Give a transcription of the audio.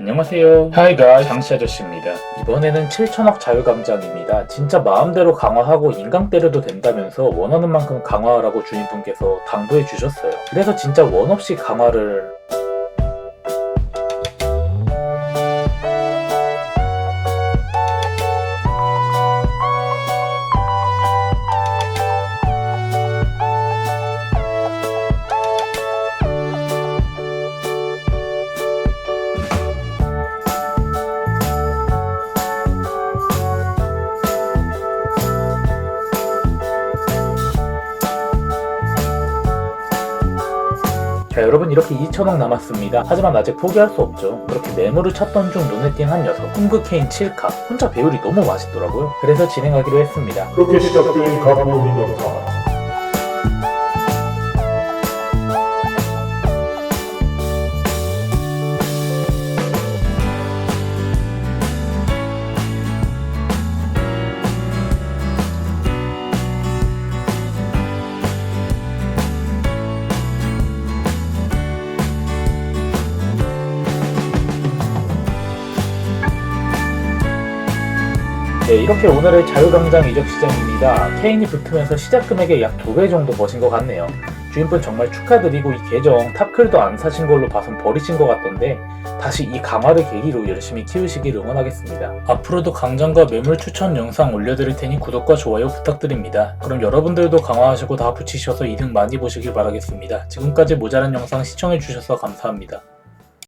안녕하세요. Hi guys, 장씨 아저씨입니다. 이번에는 7천억 자유강장입니다. 진짜 마음대로 강화하고 인강 때려도 된다면서 원하는 만큼 강화하라고 주인분께서 당부해 주셨어요. 그래서 진짜 원 없이 강화를 자 여러분 이렇게 2천억 남았습니다. 하지만 아직 포기할 수 없죠. 그렇게 매물을 찾던 중 눈에 띈 한 녀석 홈그케인 7카 혼자 배율이 너무 맛있더라고요. 그래서 진행하기로 했습니다. 그렇게 시작된 가보니 영상 네, 이렇게 오늘의 자유강장 이적 시장입니다. 케인이 붙으면서 시작 금액의 약 2배 정도 버신 것 같네요. 주인분 정말 축하드리고 이 계정 탑클도 안 사신 걸로 봐선 버리신 것 같던데 다시 이 강화를 계기로 열심히 키우시길 응원하겠습니다. 앞으로도 강장과 매물 추천 영상 올려드릴 테니 구독과 좋아요 부탁드립니다. 그럼 여러분들도 강화하시고 다 붙이셔서 이득 많이 보시길 바라겠습니다. 지금까지 모자란 영상 시청해주셔서 감사합니다.